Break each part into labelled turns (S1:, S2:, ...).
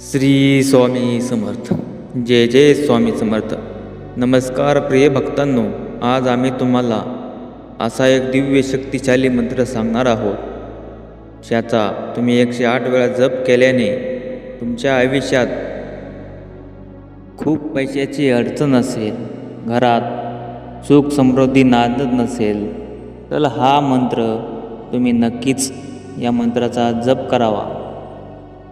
S1: श्री स्वामी समर्थ. जय जय स्वामी समर्थ. नमस्कार प्रिय भक्तांनो आज आम्ही तुम्हाला असा एक दिव्य शक्तिशाली मंत्र सांगणार आहोत ज्याचा तुम्ही एकशे आठ वेळा जप केल्याने तुमच्या आयुष्यात खूप पैशाची अडचण असेल घरात सुख समृद्धी नांदत नसेल तर हा मंत्र तुम्ही नक्कीच या मंत्राचा जप करावा.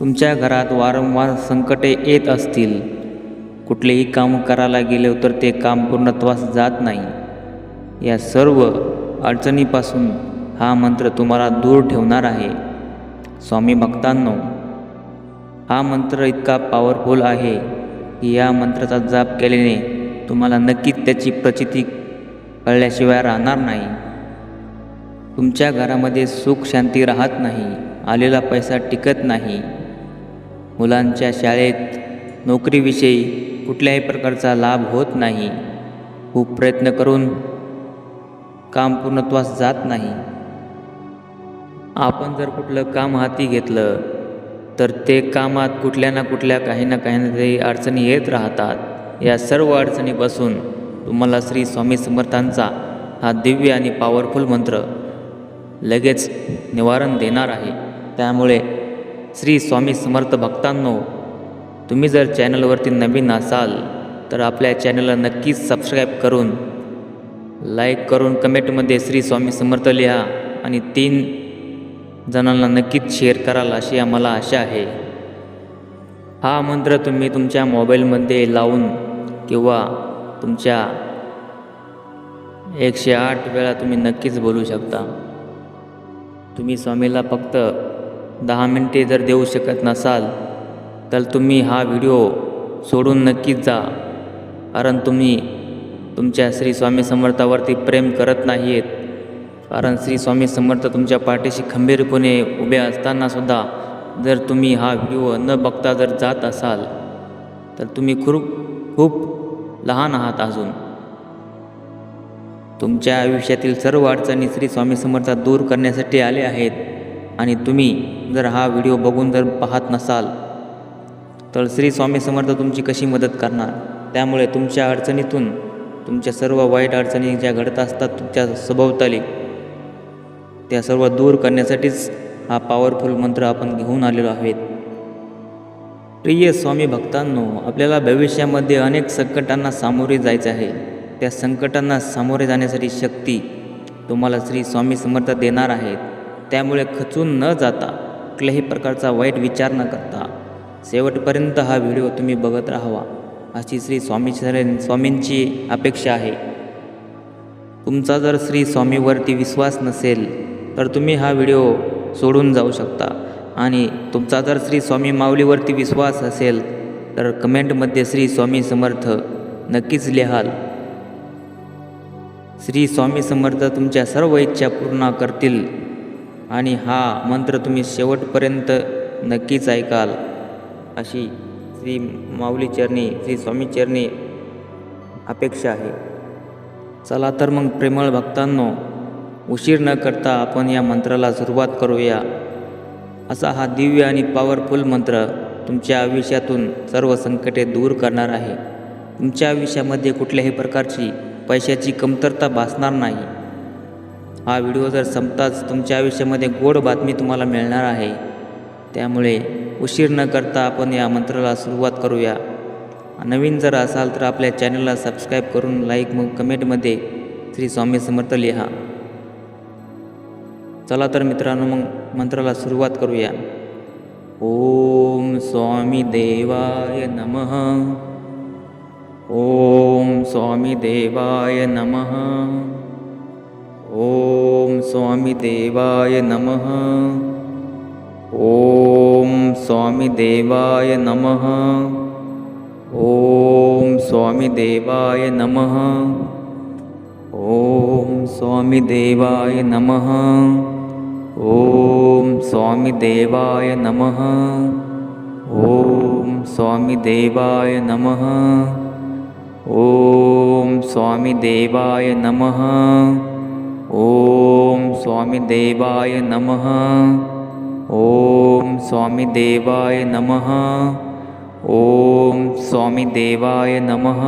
S1: तुमच्या घरात वारंवार संकटे येत असतील. कुठलेही काम करायला गेले तर ते काम पूर्णत्वास जात नाही. या सर्व अडचणीपासून हा मंत्र तुम्हाला दूर ठेवणार आहे. स्वामी भक्तांनो हा मंत्र इतका पॉवरफुल आहे की या मंत्राचा जाप केल्याने तुम्हाला नक्कीच त्याची प्रचिती कळल्याशिवाय राहणार नाही. तुमच्या घरामध्ये सुख शांती राहत नाही आलेला पैसा टिकत नाही. मुलांच्या शाळेत नोकरीविषयी कुठल्याही प्रकारचा लाभ होत नाही. खूप प्रयत्न करून काम पूर्णत्वास जात नाही. आपण जर कुठलं काम हाती घेतलं तर ते कामात कुठल्या ना कुठल्या काही ना काही ना काही अडचणी येत राहतात. या सर्व अडचणीपासून तुम्हाला श्री स्वामी समर्थांचा हा दिव्य आणि पॉवरफुल मंत्र लगेच निवारण देणार आहे. त्यामुळे श्री स्वामी समर्थ भक्तांनो तुम्ही जर चॅनलवरती नवीन असाल तर आपल्या चॅनलला नक्कीच सबस्क्राईब करून लाईक करून कमेंटमध्ये श्री स्वामी समर्थ लिहा आणि तीन जणांना नक्कीच शेअर कराल अशी आम्हाला आशा आहे. हा मंत्र तुम्ही तुमच्या मोबाईलमध्ये लावून किंवा तुमच्या एकशे आठ वेळा तुम्ही नक्कीच बोलू शकता. तुम्ही स्वामीला फक्त दहा मिनटे जर देऊ शकत नसाल तर तुम्ही हा व्हिडिओ सोडून नक्कीच जा. कारण तुम्ही तुमच्या श्री स्वामी समर्थावरती प्रेम करत नाही आहेत कारण श्री स्वामी समर्थ तुमच्या पाठीशी खंबीरपणे उभे असतानासुद्धा जर तुम्ही हा व्हिडिओ न बघता जर जात असाल तर तुम्ही खूप खूप लहान आहात अजून. तुमच्या आयुष्यातील सर्व अडचणी श्री स्वामी समर्थ दूर करण्यासाठी आले आहेत. आणि तुम्ही जर हा व्हिडिओ बघून जर पाहत नसाल तर श्री स्वामी समर्थ तुमची कशी मदत करणार? त्यामुळे तुमच्या अडचणीतून तुमच्या सर्व वाईट अडचणी ज्या घडत असतात तुमच्या सभोवताली त्या सर्व दूर करण्यासाठीच हा पॉवरफुल मंत्र आपण घेऊन आलेलो आहेत. प्रिय स्वामी भक्तांनो आपल्याला भविष्यामध्ये अनेक संकटांना सामोरे जायचे आहे. त्या संकटांना सामोरे जाण्यासाठी शक्ती तुम्हाला श्री स्वामी समर्थ देणार आहेत. त्यामुळे खचून न जाता कुठल्याही प्रकारचा वाईट विचार न करता शेवटपर्यंत हा व्हिडिओ तुम्ही बघत राहावा अशी श्री स्वामी स्वामींची अपेक्षा आहे. तुमचा जर श्री स्वामीवरती विश्वास नसेल तर तुम्ही हा व्हिडिओ सोडून जाऊ शकता. आणि तुमचा जर श्री स्वामी माऊलीवरती विश्वास असेल तर कमेंटमध्ये श्री स्वामी समर्थ नक्कीच लिहाल. श्री स्वामी समर्थ तुमच्या सर्व इच्छा पूर्ण करतील. आणि हा मंत्र तुम्ही शेवटपर्यंत नक्कीच ऐकाल. अशी श्री माऊली चरणी श्री स्वामी चरणी अपेक्षा आहे. चला तर मग प्रेमळ भक्तांनो उशीर न करता आपण या मंत्राला सुरुवात करूया. असा हा दिव्य आणि पॉवरफुल मंत्र तुमच्या आयुष्यातून सर्व संकटे दूर करणार आहे. तुमच्या आयुष्यामध्ये कुठल्याही प्रकारची पैशाची कमतरता भासणार नाही. हा व्हिडिओ जर संपताच तुमच्या आयुष्यामध्ये गोड बातमी तुम्हाला मिळणार आहे. त्यामुळे उशीर न करता आपण या मंत्राला सुरुवात करूया. नवीन जर असाल तर आपल्या चॅनलला सबस्क्राईब करून लाईक मग कमेंटमध्ये श्री स्वामी समर्थ लिहा. चला तर मित्रांनो मग मंत्राला सुरुवात करूया. ओम स्वामी देवाय नमः. ओम स्वामी देवाय नमः. स्वामिदेवाय नमः। ॐ स्वामिदेवाय नमः। ॐ स्वामिदेवाय नमः। ॐ स्वामिदेवाय नमः। ॐ स्वामिदेवाय नमः। ॐ स्वामिदेवाय नमः। ॐ स्वामिदेवाय नमः। ॐ स्वामिदेवाय नमः। ॐ स्वामिदेवाय नमः। ॐ स्वामिदेवाय नमः।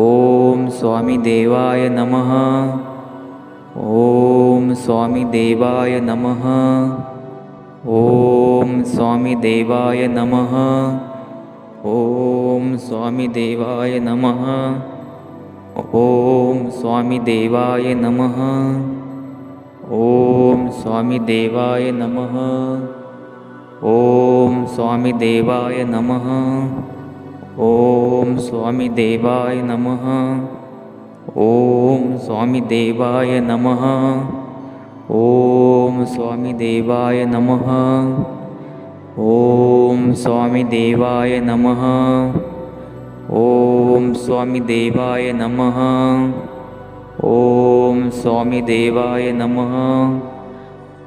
S1: ॐ स्वामिदेवाय नमः। ॐ स्वामिदेवाय नमः। ॐ स्वामिदेवाय नमः। ॐ स्वामिदेवाय नमः। ॐ स्वामिदेवाय नमः। ॐ स्वामिदेवाय नमः। ॐ स्वामिदेवाय नमः। ॐ स्वामिदेवाय नमः। ॐ स्वामिदेवाय नमः। ॐ स्वामिदेवाय नमः। ॐ स्वामिदेवाय नमः। ॐ स्वामिदेवाय नमः। ॐ स्वामिदेवाय नमः।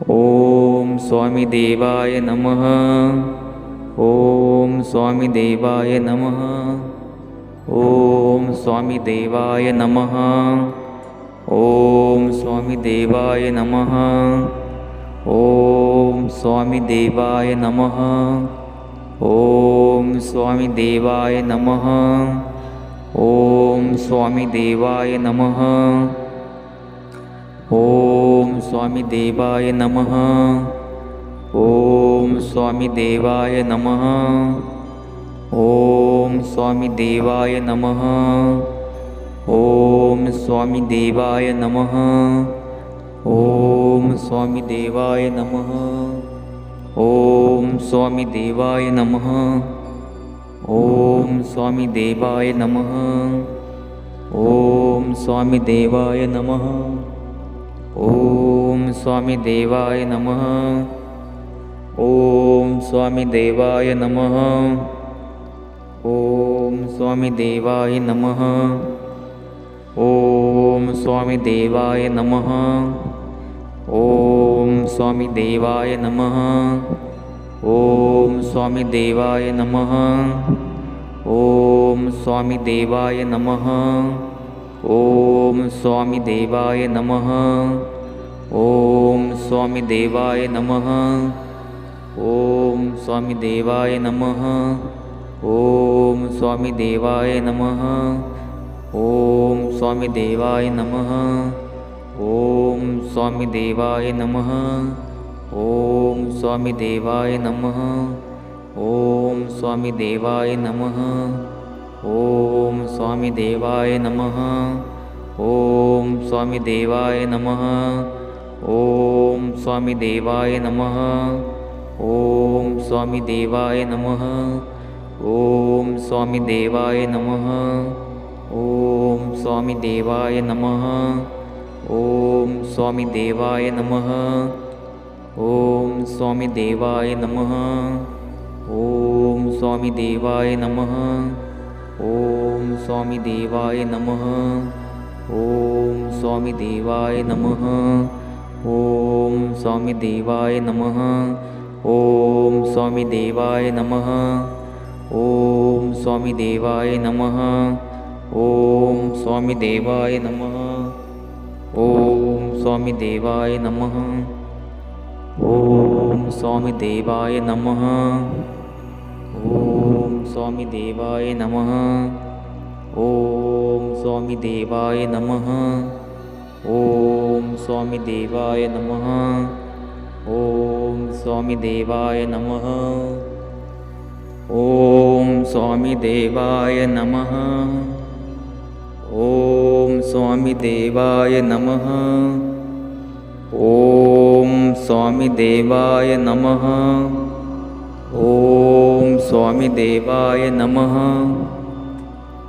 S1: ॐ स्वामिदेवाय नमः। ॐ स्वामिदेवाय नमः। ॐ स्वामिदेवाय नमः। ॐ स्वामिदेवाय नमः। ॐ स्वामिदेवाय नमः। ॐ स्वामिदेवाय नमः। ॐ स्वामिदेवाय नमः। ॐ स्वामिदेवाय नमः। ॐ स्वामिदेवाय नमः। ॐ स्वामिदेवाय नमः। ॐ स्वामिदेवाय नमः। ॐ स्वामिदेवाय नमः। ॐ स्वामिदेवाय नमः। ॐ स्वामिदेवाय नमः। ॐ स्वामिदेवाय नमः। ॐ स्वामिदेवाय नमः। ॐ स्वामिदेवाय नमः। ॐ स्वामिदेवाय नमः। ॐ स्वामिदेवाय नमः। ॐ स्वामिदेवाय नमः। ओम स्वामी देवाय नमः। ओम स्वामी देवाय नमः। ओम स्वामी देवाय नमः। ओम स्वामी देवाय नमः। ओम स्वामी देवाय नमः। ओम स्वामी देवाय नमः। ओम स्वामी देवाय नमः। ओम स्वामी देवाय नमः। ॐ स्वामिदेवाय नमः। ॐ स्वामिदेवाय नमः। ॐ स्वामिदेवाय नमः। ॐ स्वामिदेवाय नमः। ॐ स्वामिदेवाय नमः। ॐ स्वामिदेवाय नमः। ॐ स्वामिदेवाय नमः। ॐ स्वामिदेवाय नमः। ॐ स्वामिदेवाय नमः। ॐ स्वामिदेवाय नमः। ॐ स्वामिदेवाय नमः। ॐ स्वामिदेवाय नमः। ॐ स्वामिदेवाय नमः। ॐ स्वामिदेवाय नमः। ॐ स्वामिदेवाय नमः। ॐ स्वामिदेवाय नमः। ॐ स्वामिदेवाय नमः। ॐ स्वामिदेवाय नमः। ॐ स्वामिदेवाय नमः। ॐ स्वामिदेवाय नमः। ॐ स्वामिदेवाय नमः। ॐ स्वामिदेवाय नमः। ॐ स्वामिदेवाय नमः। ॐ स्वामिदेवाय नमः। ॐ स्वामिदेवाय नमः। ॐ स्वामिदेवाय नमः। ॐ स्वामिदेवाय नमः।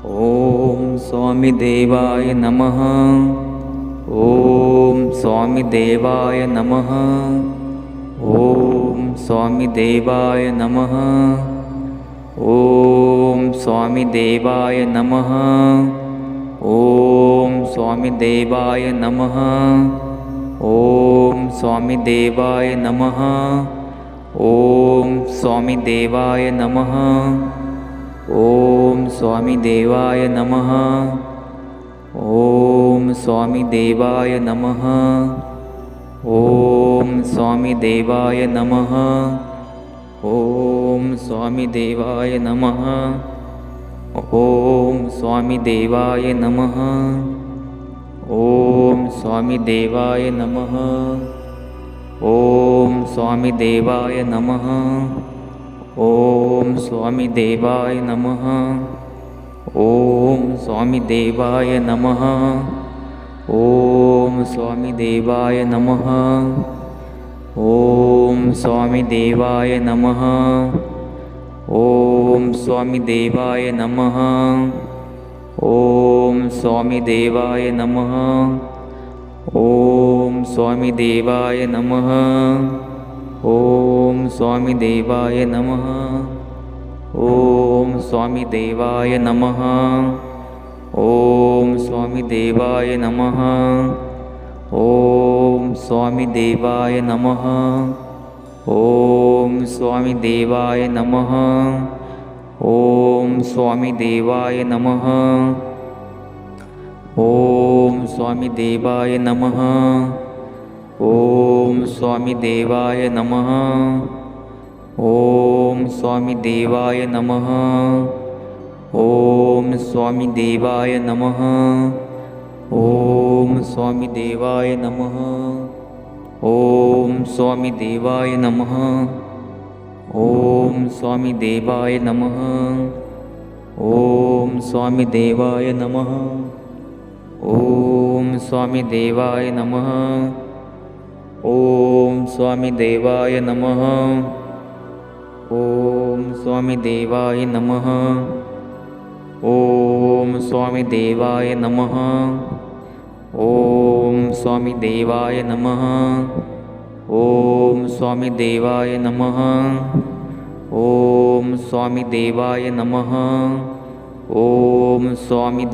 S1: ॐ स्वामिदेवाय नमः। ॐ स्वामिदेवाय नमः। ॐ स्वामिदेवाय नमः। ॐ स्वामिदेवाय नमः। ॐ स्वामिदेवाय नमः। ॐ स्वामिदेवाय नमः। ॐ स्वामिदेवाय नमः। ॐ स्वामिदेवाय नमः। ॐ स्वामिदेवाय नमः। ॐ स्वामिदेवाय नमः। ॐ स्वामिदेवाय नमः। ॐ स्वामिदेवाय नमः। ॐ स्वामिदेवाय नमः। ॐ स्वामिदेवाय नमः। ॐ स्वामिदेवाय नमः। ॐ स्वामिदेवाय नमः। ॐ स्वामिदेवाय नमः। ॐ स्वामिदेवाय नमः। ॐ स्वामिदेवाय नमः। ॐ स्वामिदेवाय नमः। ॐ स्वामिदेवाय नमः। ॐ स्वामिदेवाय नमः। ॐ स्वामिदेवाय नमः। ॐ स्वामिदेवाय नमः। ॐ स्वामिदेवाय नमः। ॐ स्वामिदेवाय नमः। ॐ स्वामिदेवाय नमः। ॐ ओम स्वामी देवाय नम. ओम स्वामी देवाय नम. ओम स्वामी देवाय नम. ओम स्वामी देवाय नम. ओम स्वामी देवाय नम. ओम स्वामी देवाय नम. ओम स्वामी देवाय नम. ओम स्वामी देवाय नमः. ॐ स्वामिदेवाय नमः। ॐ स्वामिदेवाय नमः। ॐ स्वामिदेवाय नमः। ॐ स्वामिदेवाय नमः। ॐ स्वामिदेवाय नमः। ॐ स्वामिदेवाय नमः। ॐ स्वामिदेवाय नमः। ॐ स्वामिदे